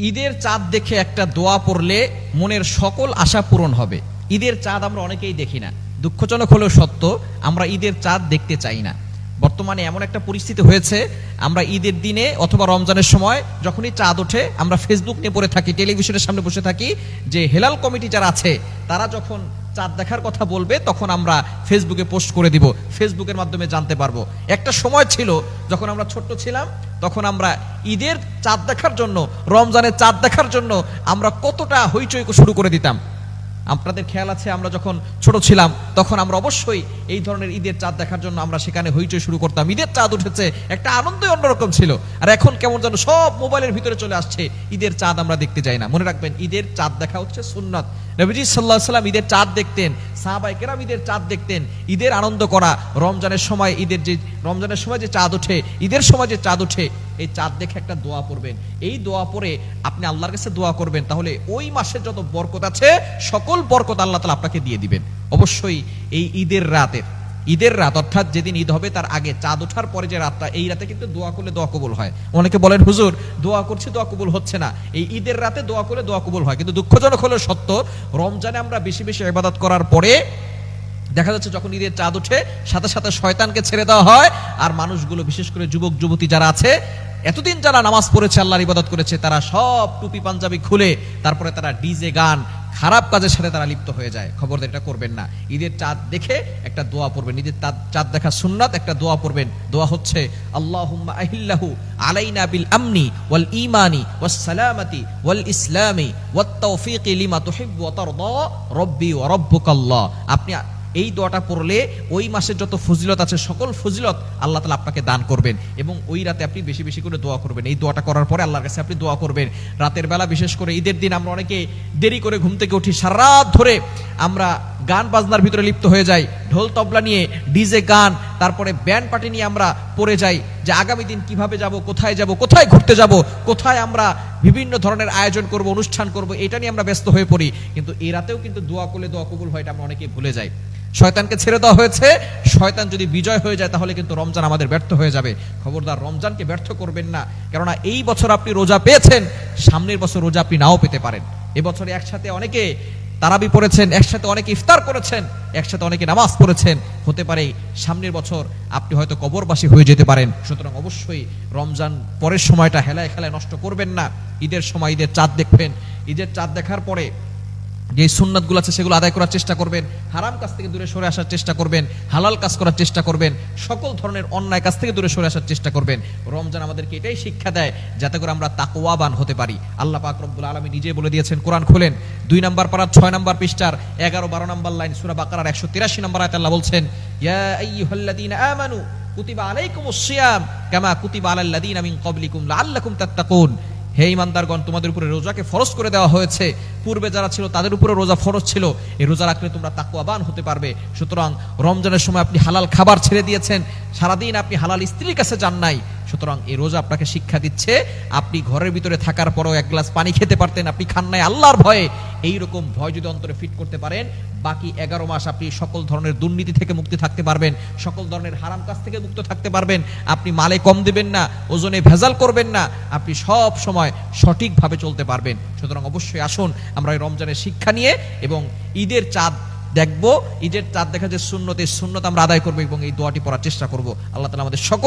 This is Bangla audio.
ঈদের চাঁদ দেখে একটা দোয়া পড়লে মনের সকল আশা পূরণ হবে। ঈদের চাঁদ আমরা অনেকেই দেখি না। দুঃখজনক হলেও সত্য, আমরা ঈদের চাঁদ দেখতে চাই না। বর্তমানে এমন একটা পরিস্থিতি হয়েছে, আমরা ঈদের দিনে অথবা রমজানের সময় যখনই চাঁদ ওঠে, আমরা ফেসবুক নিয়ে পড়ে থাকি, টেলিভিশনের সামনে বসে থাকি যে হেলাল কমিটি যারা আছে, তারা যখন চাঁদ দেখার কথা বলবে, তখন আমরা ফেসবুকে পোস্ট করে দিব, ফেসবুকের মাধ্যমে জানতে পারব। একটা সময় ছিল যখন আমরা ছোট্ট ছিলাম, তখন আমরা ঈদের চাঁদ দেখার জন্য, রমজানের চাঁদ দেখার জন্য আমরা কতটা হইচই শুরু করে দিতাম। আপনাদের খেয়াল আছে, আমরা যখন ছোট ছিলাম, তখন আমরা অবশ্যই এই ধরনের ঈদের চাঁদ দেখার জন্য আমরা সেখানে হইচই শুরু করতাম। ঈদের চাঁদ উঠেছে, একটা আনন্দই অন্যরকম ছিল। আর এখন কেমন যেন সব মোবাইলের ভিতরে চলে আসছে, ঈদের চাঁদ আমরা দেখতে যাই না। মনে রাখবেন, ঈদের চাঁদ দেখা হচ্ছে সুন্নত। নবীজি সাল্লাহ সাল্লাম ঈদের চাঁদ দেখতেন সাহাবাই কেরাম ঈদের চাঁদ দেখতেন। ঈদের আনন্দ করা, রমজানের সময় ঈদের যে রমজানের সময় যে চাঁদ ওঠে, ঈদের সময় যে চাঁদ ওঠে এই চাঁদ দেখে একটা দোয়া পড়বেন। এই দোয়া পড়ে আপনি আল্লাহর কাছে দোয়া করবেন, তাহলে ওই মাসের যত বরকত আছে, সকল বরকত আল্লাহ তালা আপনাকে দিয়ে দিবেন। অবশ্যই এই ঈদের রাতের, ঈদের রাত, অর্থাৎ যেদিন ঈদ হবে, তার আগে চাঁদ ওঠার পরে যে রাতটা, এই রাতে কিন্তু দোয়া করলে দোয়া কবুল হয়। অনেকে বলেন, হুজুর, দোয়া করছি, দোয়া কবুল হচ্ছে না। এই ঈদের রাতে দোয়া করলে দোয়া কবুল হয়, কিন্তু দুঃখজনক হলেও সত্য, রমজানে আমরা বেশি বেশি ইবাদত করার পরে দেখা যাচ্ছে যখন ঈদের চাঁদ ওঠে, সাথে সাথে শয়তানকে ছেড়ে দেওয়া হয়, আর মানুষগুলো, বিশেষ করে যুবক যুবতী যারা আছে এতদিন যারা নামাজ পড়েছে, আল্লাহর ইবাদত করেছে, তারা সব টুপি পাঞ্জাবি খুলে তারপরে তারা ডিজে গান, খারাপ কাজের সাথে তারা লিপ্ত হয়ে যায়। খবরদার এটা করবেন না। ঈদের চাঁদ দেখে একটা দোয়া পড়বেন। ঈদের চাঁদ দেখা সুন্নাত, একটা দোয়া পড়বেন। দোয়া হচ্ছে, আল্লাহুম্মা আহিল্লাহু আলাইনা বিল আমনি ওয়াল ঈমানি ওয়াস সালামাতি ওয়াল ইসলামি ওয়াত তাওফীকি লিমা তুহিব্বু ওয়া তারদা, রব্বি ওয়া রাব্বুকাল্লাহ। আপনি এই দোয়াটা পড়লে ওই মাসের যত ফজিলত আছে, সকল ফজিলত আল্লাহ তালা আপনাকে দান করবেন। এবং ওই রাতে আপনি বেশি বেশি করে দোয়া করবেন। এই দোয়াটা করার পরে আল্লাহর কাছে আপনি দোয়া করবেন। রাতের বেলা বিশেষ করে ঈদের দিন আমরা অনেকে দেরি করে ঘুম থেকে উঠি সারা রাত ধরে আমরা গান বাজনার ভিতরে লিপ্ত হয়ে যাই। ঢোল তবলা নিয়ে, ডিজে গান তারপরে ব্যান্ড পার্টি নিয়ে আমরা পড়ে যাই যে আগামী দিন কীভাবে যাব, কোথায় যাব, কোথায় ঘুরতে যাব, কোথায় আমরা বিভিন্ন ধরনের আয়োজন করব, অনুষ্ঠান করব, এটা নিয়ে আমরা ব্যস্ত হয়ে পড়ি। কিন্তু এই রাতেও কিন্তু দোয়া করলে দোয়া কবুল হয়, এটা আমরা অনেকে ভুলে যাই। শয়তানকে ছেড়ে দেওয়া হয়েছে। শয়তান যদি বিজয় হয়ে যায়, তাহলে কিন্তু রমজান আমাদের ব্যর্থ হয়ে যাবে। খবরদার, রমজানকে ব্যর্থ করবেন না। কেননা এই বছর আপনি রোজা পেয়েছেন, সামনের বছর রোজা আপনি নাও পেতে পারেন। এবছরে একসাথে অনেকে তারাবি পড়েছেন, একসাথে অনেকে ইফতার করেছেন, একসাথে অনেকে নামাজ পড়েছেন। হতে পারে সামনের বছর আপনি হয়তো কবরবাসী হয়ে যেতে পারেন। সুতরাং অবশ্যই রমজান পরের সময়টা হেলায় খেলায় নষ্ট করবেন না। ঈদের সময় ঈদের চাঁদ দেখবেন। ঈদের চাঁদ দেখার পরে যে সুন্নাতগুলো আছে সেগুলো আদায় করার চেষ্টা করবেন, হারাম কাজ থেকে দূরে সরে আসার চেষ্টা করবেন, হালাল কাজ করার চেষ্টা করবেন, সকল ধরনের অন্যায় কাজ থেকে দূরে সরে আসার চেষ্টা করবেন। রমজান আমাদেরকে এটাই শিক্ষা দেয় যাতে করে আমরা তাকওয়াবান হতে পারি। আল্লাহ পাক রব্বুল আলমী নিজে বলে দিয়েছেন, কোরআন খুলেন, দুই নম্বর পাড়ার ছয় নম্বর পৃষ্ঠার, এগারো বারো নম্বর লাইন সুরা বাকার একশো তিরাশি নম্বর আয়াত আল্লাহ বলছেন কুতিবা আলাইকুমুস সিয়াম কামা কুতিবা আলাল লাযীনা মিন ক্বাবলিকুম লাআল্লাকুম তাত্তাকুন। হে ইমানদারগণ, তোমাদের উপরে রোজাকে ফরজ করে দেওয়া হয়েছে। পূর্বে যারা ছিল, তাদের উপরে রোজা ফরজ ছিল। এই রোজা রাখলে তোমরা তাকুয়াবান হতে পারবে। সুতরাং রমজানের সময় আপনি হালাল খাবার ছেড়ে দিয়েছেন। সারাদিন আপনি হালাল স্ত্রীর কাছে যান নাই। সুতরাং এই রোজা আপনাকে শিক্ষা দিচ্ছে, আপনি ঘরের ভিতরে থাকার পরও এক গ্লাস পানি খেতে পারতেন, আপনি খান নাই, আল্লাহর ভয়ে। এই রকম ভয় যদি অন্তরে ফিট করতে পারেন, বাকি এগারো মাস আপনি সকল ধরনের দুর্নীতি থেকে মুক্তি থাকতে পারবেন, সকল ধরনের হারাম কাজ থেকে মুক্ত থাকতে পারবেন, আপনি মালে কম দেবেন না, ওজনে ভেজাল করবেন না, আপনি সব সময় সঠিকভাবে চলতে পারবেন। সুতরাং অবশ্যই আসুন, আমরা এই রমজানের শিক্ষা নিয়ে এবং ঈদের চাঁদ দেখব, ঈদের চাঁদ দেখা যে শূন্যতে শূন্যতা আমরা আদায় করব এবং এই দোয়াটি পড়ার চেষ্টা করব। আল্লাহ তালা আমাদের সকল